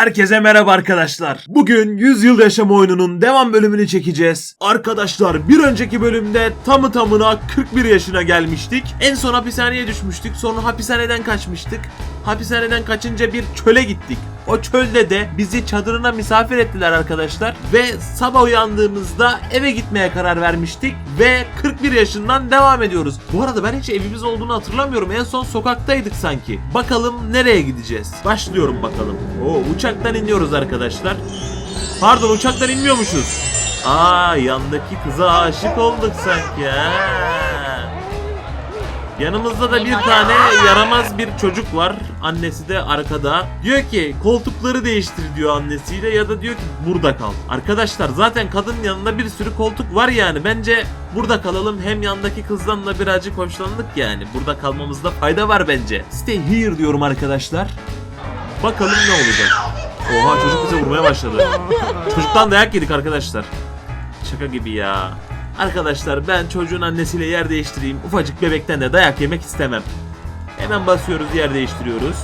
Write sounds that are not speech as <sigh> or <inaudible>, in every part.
Herkese merhaba arkadaşlar. Bugün 100 yıl yaşam oyununun devam bölümünü çekeceğiz. Arkadaşlar bir önceki bölümde tamı tamına 41 yaşına gelmiştik. En son hapishaneye düşmüştük. Sonra hapishaneden kaçmıştık. Hapishaneden kaçınca bir çöle gittik. O çölde de bizi çadırına misafir ettiler arkadaşlar. Ve sabah uyandığımızda eve gitmeye karar vermiştik. Ve 41 yaşından devam ediyoruz. Bu arada ben hiç evimiz olduğunu hatırlamıyorum. En son sokaktaydık sanki. Bakalım nereye gideceğiz? Başlıyorum bakalım. Oo uçaktan iniyoruz arkadaşlar. Pardon uçaktan inmiyormuşuz. Aa yandaki kıza aşık olduk sanki ha. Yanımızda da bir tane yaramaz bir çocuk var. Annesi de arkada. Diyor ki koltukları değiştir diyor annesiyle ya da diyor ki burada kal. Arkadaşlar zaten kadının yanında bir sürü koltuk var yani. Bence burada kalalım. Hem yandaki kızdan da birazcık hoşlandık yani. Burada kalmamızda fayda var bence. Stay here diyorum arkadaşlar. Bakalım ne olacak. Oha çocuk bize vurmaya başladı. Çocuktan dayak yedik arkadaşlar. Şaka gibi ya. Arkadaşlar ben çocuğun annesiyle yer değiştireyim. Ufacık bebekten de dayak yemek istemem. Hemen basıyoruz yer değiştiriyoruz.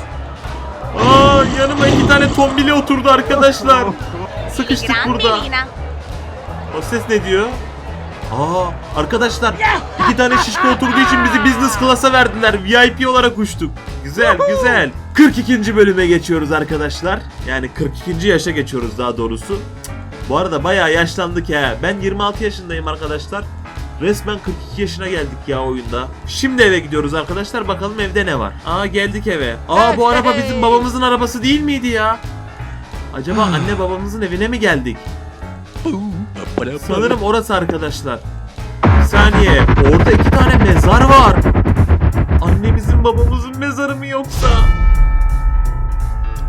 Aa yanıma iki tane tombili oturdu arkadaşlar. <laughs> Sıkıştık burada. O ses ne diyor? Aa arkadaşlar iki tane şişko oturduğu için bizi business class'a verdiler. VIP olarak uçtuk. Güzel güzel. 42. bölüme geçiyoruz arkadaşlar. Yani 42. yaşa geçiyoruz daha doğrusu. Bu arada bayağı yaşlandık ya. Ben 26 yaşındayım arkadaşlar. Resmen 42 yaşına geldik ya oyunda. Şimdi eve gidiyoruz arkadaşlar. Bakalım evde ne var. Aa geldik eve. Aa bu araba bizim babamızın arabası değil miydi ya? Acaba anne babamızın evine mi geldik? Sanırım orası arkadaşlar. Bir saniye. Orada iki tane mezar var. Annemizin babamızın mezarı mı yoksa?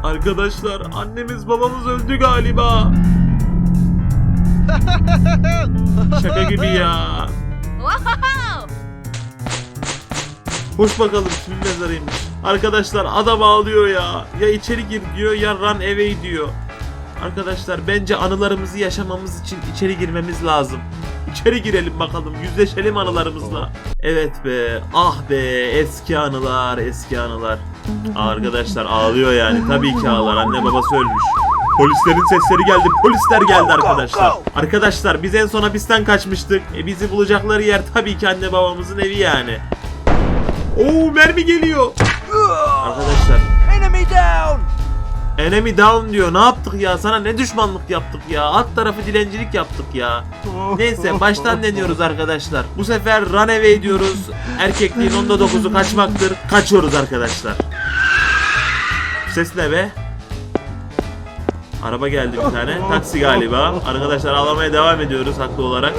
Arkadaşlar annemiz babamız öldü galiba. <laughs> Şaka gibi ya. Hoş bakalım kimin mezarıymış. Arkadaşlar adam ağlıyor ya. Ya içeri gir diyor ya run away diyor. Arkadaşlar bence anılarımızı yaşamamız için içeri girmemiz lazım. İçeri girelim bakalım. Yüzleşelim anılarımızla. Evet be. Ah be. Eski anılar. Eski anılar. Arkadaşlar ağlıyor yani. Tabii ki ağlar. Anne babası ölmüş. Polislerin sesleri geldi. Polisler geldi arkadaşlar. Arkadaşlar biz en son hapisten kaçmıştık. E bizi bulacakları yer tabii ki anne babamızın evi yani. Oo mermi geliyor. Arkadaşlar Enemy down! Enemy down diyor. Ne yaptık ya? Sana ne düşmanlık yaptık ya? Alt tarafı dilencilik yaptık ya. Neyse baştan deniyoruz arkadaşlar. Bu sefer run away diyoruz. Erkekliğin onda dokuzu kaçmaktır. Kaçıyoruz arkadaşlar. Ses ne be? Araba geldi bir tane. Taksi galiba. Arkadaşlar ağlamaya devam ediyoruz haklı olarak.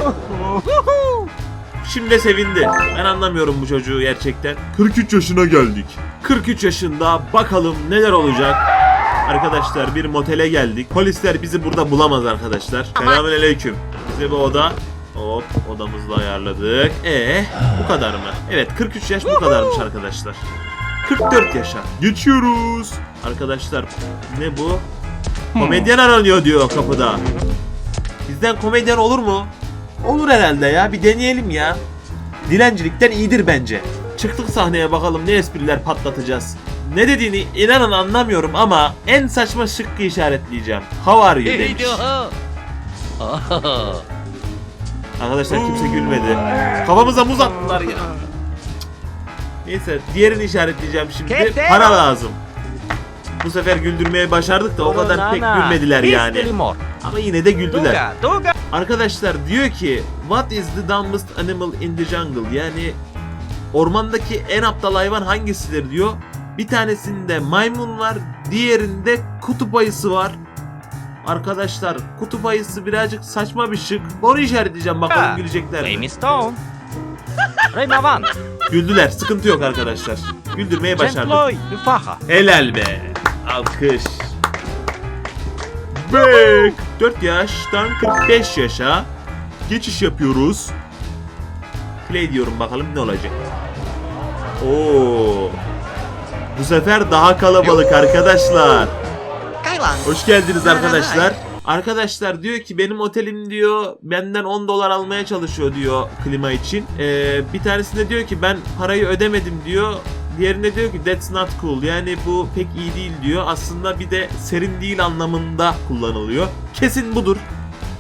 Şimdi de sevindi. Ben anlamıyorum bu çocuğu gerçekten. 43 yaşına geldik. 43 yaşında bakalım neler olacak. Arkadaşlar bir motele geldik. Polisler bizi burada bulamaz arkadaşlar. Selamünaleyküm. Bize bir oda. Hop odamızı da ayarladık. E bu kadar mı? Evet 43 yaş bu kadarmış arkadaşlar. 44 yaşa. Geçiyoruz. Arkadaşlar ne bu? Komedyen aranıyor diyor kapıda. Bizden komedyen olur mu? Olur herhalde ya. Bir deneyelim ya. Dilencilikten iyidir bence. Çıktık sahneye bakalım ne espriler patlatacağız. Ne dediğini inanın anlamıyorum ama en saçma şıkkı işaretleyeceğim. How are you demiş. Arkadaşlar kimse gülmedi. Kafamıza muz attılar ya. Neyse diğerini işaretleyeceğim şimdi. Para lazım. Bu sefer güldürmeye başardık da o kadar pek gülmediler yani. Ama yine de güldüler. Arkadaşlar diyor ki What is the dumbest animal in the jungle? Yani ormandaki en aptal hayvan hangisidir diyor. Bir tanesinde maymun var, diğerinde kutup ayısı var. Arkadaşlar kutup ayısı birazcık saçma bir şık. Onu işaretleyeceğim bakalım gülecekler mi? <laughs> Güldüler. Sıkıntı yok arkadaşlar. Güldürmeye başardık. Helal be. Alkış. Bek. 4 yaştan 45 yaşa geçiş yapıyoruz. Play diyorum bakalım ne olacak. Oo. Bu sefer daha kalabalık arkadaşlar. Hoş geldiniz arkadaşlar. Arkadaşlar diyor ki benim otelim diyor benden 10 dolar almaya çalışıyor diyor klima için. Ee, bir tanesinde diyor ki ben parayı ödemedim diyor. Diğerine diyor ki that's not cool. Yani bu pek iyi değil diyor. Aslında bir de serin değil anlamında kullanılıyor. Kesin budur.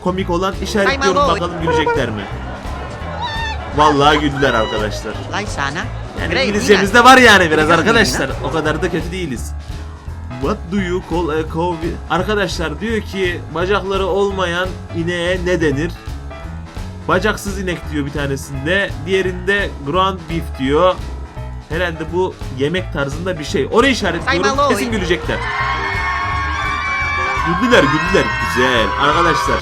Komik olan işaretliyorum bakalım gülecekler mi? Vallahi güldüler arkadaşlar. Yani İngilizcemiz de var yani biraz Biraz arkadaşlar. O kadar da kötü değiliz. What do you call a cow? Arkadaşlar diyor ki bacakları olmayan ineğe ne denir? Bacaksız inek diyor bir tanesinde. Diğerinde ground beef diyor. Herhalde bu yemek tarzında bir şey. Orayı işaretliyorum. Kesin gülecekler. Güldüler güldüler. Güzel. Arkadaşlar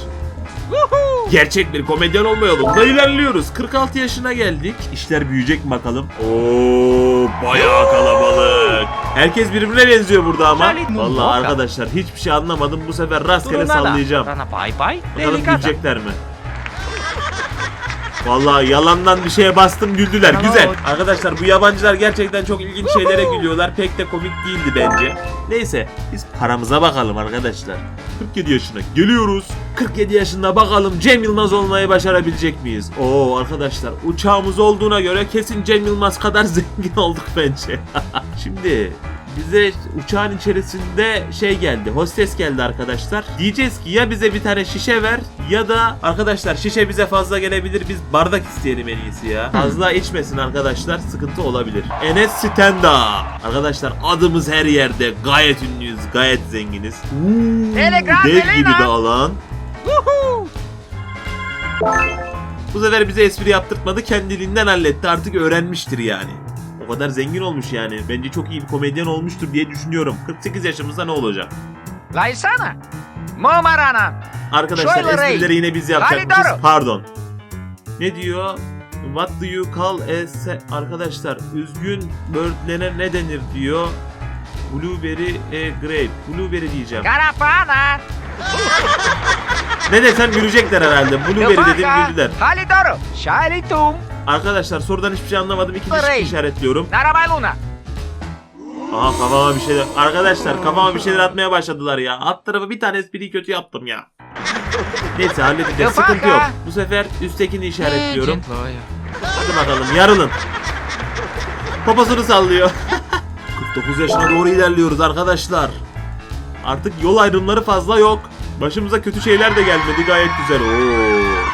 Gerçek bir komedyen olma yolunda ilerliyoruz. 46 yaşına geldik. İşler büyüyecek mi bakalım? Oo, bayağı kalabalık. Herkes birbirine benziyor burada ama. Vallahi arkadaşlar hiçbir şey anlamadım. Bu sefer rastgele sallayacağım. Bakalım gülecekler mi? Vallahi yalandan bir şeye bastım güldüler. Güzel. Arkadaşlar bu yabancılar gerçekten çok ilginç şeylere gülüyorlar. Pek de komik değildi bence. Neyse biz paramıza bakalım arkadaşlar. 47 yaşına geliyoruz. 47 yaşında bakalım Cem Yılmaz olmayı başarabilecek miyiz? Oo arkadaşlar uçağımız olduğuna göre kesin Cem Yılmaz kadar <laughs> zengin olduk bence. <laughs> Şimdi bize uçağın içerisinde şey geldi. Hostes geldi arkadaşlar. Diyeceğiz ki ya bize bir tane şişe ver ya da arkadaşlar şişe bize fazla gelebilir. Biz bardak isteyelim en iyisi ya. Fazla içmesin arkadaşlar. Sıkıntı olabilir. Enes Stenda. Arkadaşlar adımız her yerde. Gayet ünlüyüz. Gayet zenginiz. Uuu, Telegram, dev gibi Elena. bir alan. Bu sefer bize espri yaptırtmadı. Kendiliğinden halletti. Artık öğrenmiştir yani. O kadar zengin olmuş yani. Bence çok iyi bir komedyen olmuştur diye düşünüyorum. 48 yaşımızda ne olacak? Lay sana. Momarana. Arkadaşlar Şöyle esprileri yine biz yapacakmışız. Pardon. Ne diyor? What do you call a se- Arkadaşlar üzgün birdlere ne denir diyor. Blueberry a grape. Blueberry diyeceğim. Garafana. Ne desem gülecekler herhalde. Blueberry dedim güldüler. Halidoro. Shalitum. Arkadaşlar sorudan hiçbir şey anlamadım. İkinci şıkkı işaretliyorum. Naramaluna. Aha kafama bir şeyler. Arkadaşlar kafama bir şeyler atmaya başladılar ya. Alt tarafı bir tane espriyi kötü yaptım ya. Neyse halledeceğiz. Sıkıntı yok. Bu sefer üsttekini işaretliyorum. Hadi bakalım yarılın. Poposunu sallıyor. <laughs> 49 yaşına doğru ilerliyoruz arkadaşlar. Artık yol ayrımları fazla yok. Başımıza kötü şeyler de gelmedi gayet güzel. Oo.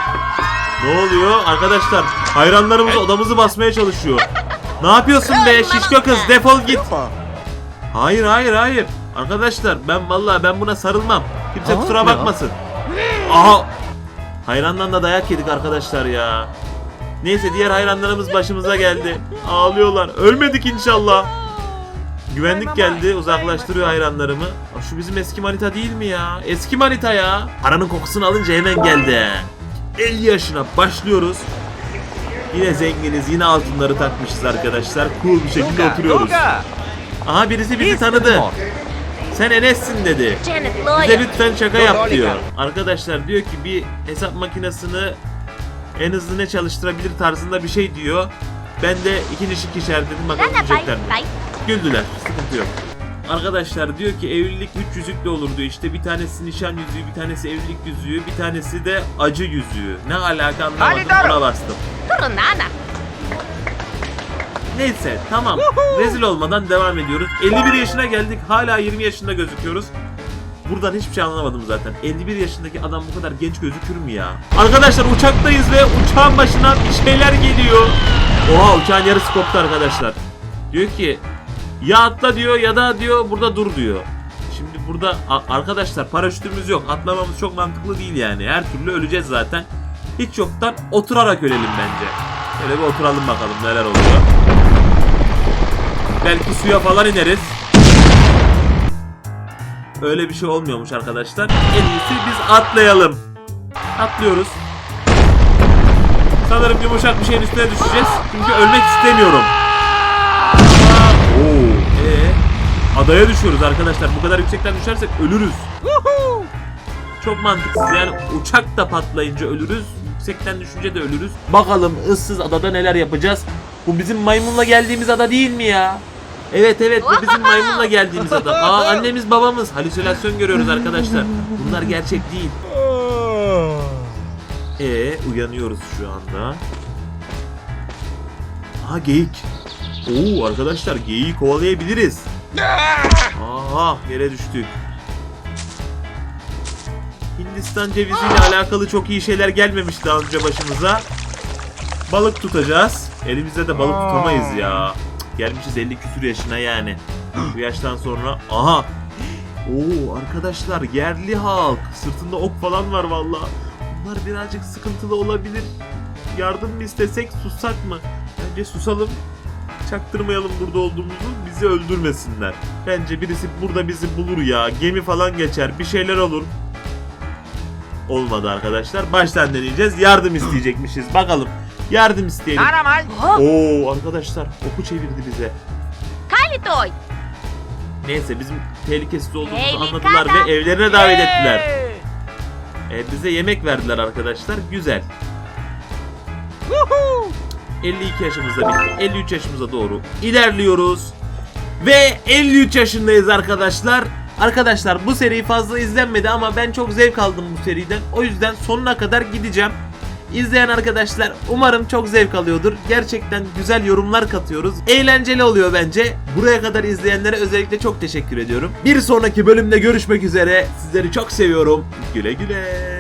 Ne oluyor arkadaşlar? Hayranlarımız odamızı basmaya çalışıyor. Ne yapıyorsun be şişko kız defol git. Hayır hayır hayır. Arkadaşlar ben vallahi ben buna sarılmam. Kimse kusura bakmasın. Aha. Hayrandan da dayak yedik arkadaşlar ya. Neyse diğer hayranlarımız başımıza geldi. Ağlıyorlar. Ölmedik inşallah. Güvenlik geldi uzaklaştırıyor hayranlarımı. Aa, Şu bizim eski manita değil mi ya? Eski manita ya. Paranın kokusunu alınca hemen geldi. 50 yaşına başlıyoruz. Yine zenginiz, yine altınları takmışız arkadaşlar. Cool bir şekilde oturuyoruz. Aha birisi bizi tanıdı. Sen Enes'sin dedi. Bize lütfen şaka yap diyor. Arkadaşlar diyor ki bir hesap makinesini en hızlı ne çalıştırabilir tarzında bir şey diyor. Ben de ikinci şık işaretledim bakalım gülecekler mi? Güldüler. Sıkıntı yok. Arkadaşlar diyor ki evlilik üç yüzükle olur diyor. İşte bir tanesi nişan yüzüğü, bir tanesi evlilik yüzüğü, bir tanesi de acı yüzüğü. Ne alaka anlamadım Halidaro. ona bastım. Durun ana. Neyse tamam. Rezil olmadan devam ediyoruz. 51 yaşına geldik. Hala 20 yaşında gözüküyoruz. Buradan hiçbir şey anlamadım zaten. 51 yaşındaki adam bu kadar genç gözükür mü ya? Arkadaşlar uçaktayız ve uçağın başına bir şeyler geliyor. Oha uçağın yarısı koptu arkadaşlar. Diyor ki ya atla diyor ya da diyor burada dur diyor. Şimdi burada arkadaşlar paraşütümüz yok. Atlamamız çok mantıklı değil yani. Her türlü öleceğiz zaten. Hiç yoktan oturarak ölelim bence. Şöyle bir oturalım bakalım neler oluyor. Belki suya falan ineriz. Öyle bir şey olmuyormuş arkadaşlar. En iyisi biz atlayalım. Atlıyoruz. Sanırım yumuşak bir şeyin üstüne düşeceğiz. Çünkü ölmek istemiyorum. Adaya düşüyoruz arkadaşlar. Bu kadar yüksekten düşersek ölürüz. Çok mantıksız. Yani uçak da patlayınca ölürüz. Yüksekten düşünce de ölürüz. Bakalım ıssız adada neler yapacağız. Bu bizim maymunla geldiğimiz ada değil mi ya? Evet evet bu bizim maymunla geldiğimiz ada. Aa <laughs> annemiz babamız. Halüsinasyon görüyoruz arkadaşlar. Bunlar gerçek değil. Ee uyanıyoruz şu anda. Aha geyik. Oo arkadaşlar geyiği kovalayabiliriz. Aha yere düştük. Hindistan ceviziyle alakalı çok iyi şeyler gelmemiş daha önce başımıza. Balık tutacağız. Elimizde de balık tutamayız ya. Gelmişiz 50 küsür yaşına yani. Bu yaştan sonra aha. Oo arkadaşlar yerli halk. Sırtında ok falan var vallahi. Bunlar birazcık sıkıntılı olabilir. Yardım mı istesek sussak mı? Bence susalım. Çaktırmayalım burada olduğumuzu bizi öldürmesinler. Bence birisi burada bizi bulur ya. Gemi falan geçer bir şeyler olur. Olmadı arkadaşlar. Baştan deneyeceğiz. Yardım isteyecekmişiz. Bakalım. Yardım isteyelim. Naramal. Oo arkadaşlar oku çevirdi bize. Kalitoy. Neyse bizim tehlikesiz olduğumuzu Tehlikeli. anladılar ve evlerine davet ettiler. Hey. E, bize yemek verdiler arkadaşlar. Güzel. 52 yaşımızda bitti. 53 yaşımıza doğru ilerliyoruz. Ve 53 yaşındayız arkadaşlar. Arkadaşlar bu seri fazla izlenmedi ama ben çok zevk aldım bu seriden. O yüzden sonuna kadar gideceğim. İzleyen arkadaşlar umarım çok zevk alıyordur. Gerçekten güzel yorumlar katıyoruz. Eğlenceli oluyor bence. Buraya kadar izleyenlere özellikle çok teşekkür ediyorum. Bir sonraki bölümde görüşmek üzere. Sizleri çok seviyorum. Güle güle.